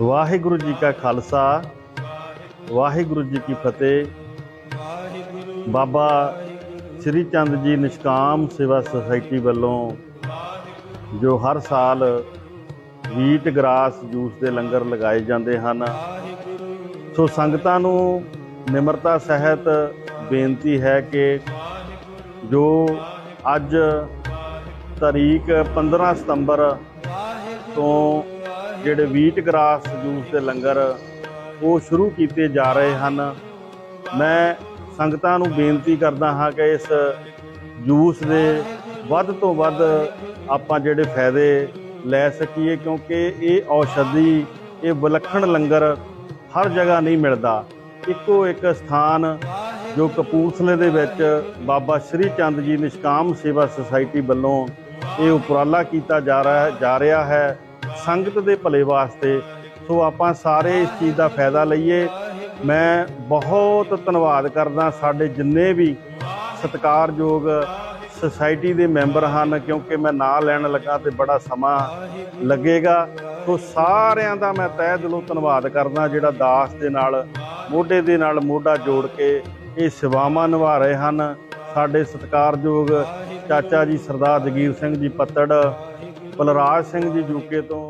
ਵਾਹਿਗੁਰੂ ਜੀ ਕਾ ਖਾਲਸਾ, ਵਾਹਿਗੁਰੂ ਜੀ ਕੀ ਫਤਿਹ। ਬਾਬਾ ਸ੍ਰੀ ਚੰਦ ਜੀ ਨਿਸ਼ਕਾਮ ਸੇਵਾ ਸੁਸਾਇਟੀ ਵੱਲੋਂ ਜੋ ਹਰ ਸਾਲ ਵੀਟ ਗਰਾਸ ਜੂਸ ਦੇ ਲੰਗਰ ਲਗਾਏ ਜਾਂਦੇ ਹਨ, ਸੋ ਸੰਗਤਾਂ ਨੂੰ ਨਿਮਰਤਾ ਸਹਿਤ ਬੇਨਤੀ ਹੈ ਕਿ ਜੋ ਅੱਜ ਤਾਰੀਖ 15 ਸਤੰਬਰ ਤੋਂ ਜਿਹੜੇ ਵੀਟ ਗ੍ਰਾਸ ਜੂਸ ਦੇ ਲੰਗਰ, ਉਹ ਸ਼ੁਰੂ ਕੀਤੇ ਜਾ ਰਹੇ ਹਨ। ਮੈਂ ਸੰਗਤਾਂ ਨੂੰ ਬੇਨਤੀ ਕਰਦਾ ਹਾਂ ਕਿ ਇਸ ਜੂਸ ਦੇ ਵੱਧ ਤੋਂ ਵੱਧ ਆਪਾਂ ਜਿਹੜੇ ਫਾਇਦੇ ਲੈ ਸਕੀਏ, ਕਿਉਂਕਿ ਇਹ ਔਸ਼ਧੀ, ਇਹ ਵਿਲੱਖਣ ਲੰਗਰ ਹਰ ਜਗ੍ਹਾ ਨਹੀਂ ਮਿਲਦਾ। ਇੱਕੋ ਇੱਕ ਸਥਾਨ ਜੋ ਕਪੂਰਥਲੇ ਦੇ ਵਿੱਚ ਬਾਬਾ ਸ਼੍ਰੀ ਚੰਦ ਜੀ ਨਿਸ਼ਕਾਮ ਸੇਵਾ ਸੁਸਾਇਟੀ ਵੱਲੋਂ ਇਹ ਉਪਰਾਲਾ ਕੀਤਾ ਜਾ ਰਿਹਾ ਜਾ ਰਿਹਾ ਹੈ। ਸੰਗਤ ਦੇ ਭਲੇ ਵਾਸਤੇ, ਸੋ ਆਪਾਂ ਸਾਰੇ ਇਸ ਚੀਜ਼ ਦਾ ਫਾਇਦਾ ਲਈਏ। ਮੈਂ ਬਹੁਤ ਧੰਨਵਾਦ ਕਰਦਾ ਸਾਡੇ ਜਿੰਨੇ ਵੀ ਸਤਿਕਾਰਯੋਗ ਸੁਸਾਇਟੀ ਦੇ ਮੈਂਬਰ ਹਨ, ਕਿਉਂਕਿ ਮੈਂ ਨਾਂ ਲੈਣ ਲੱਗਾ ਤੇ ਬੜਾ ਸਮਾਂ ਲੱਗੇਗਾ। ਸੋ ਸਾਰਿਆਂ ਦਾ ਮੈਂ ਤਹਿ ਦਿਲੋਂ ਧੰਨਵਾਦ ਕਰਦਾ, ਜਿਹੜਾ ਦਾਸ ਦੇ ਨਾਲ, ਮੋਢੇ ਦੇ ਨਾਲ ਮੋਢਾ ਜੋੜ ਕੇ ਇਹ ਸੇਵਾਵਾਂ ਨਿਭਾ ਰਹੇ ਹਨ। ਸਾਡੇ ਸਤਿਕਾਰਯੋਗ ਚਾਚਾ ਜੀ ਸਰਦਾਰ ਜਗੀਰ ਸਿੰਘ ਜੀ ਪੱਤੜ ਬਲਰਾਜ ਸਿੰਘ ਜੀ ਯੂਕੇ ਤੋਂ